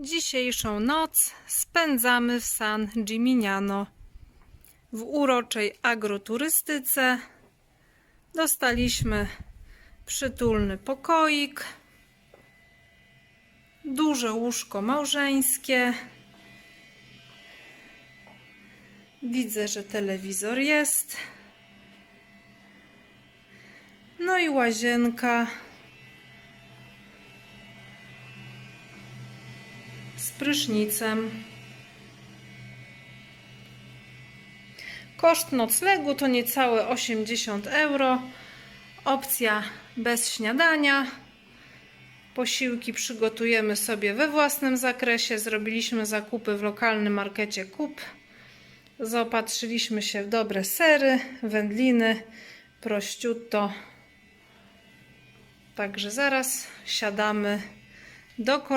Dzisiejszą noc spędzamy w San Gimignano. W uroczej agroturystyce dostaliśmy przytulny pokoik, duże łóżko małżeńskie. Widzę, że telewizor jest. No i łazienka z prysznicem. Koszt noclegu to niecałe 80 euro. Opcja bez śniadania. Posiłki przygotujemy sobie we własnym zakresie. Zrobiliśmy zakupy w lokalnym markecie Kup. Zaopatrzyliśmy się w dobre sery, wędliny, prosciutto. Także zaraz siadamy do kolejnego.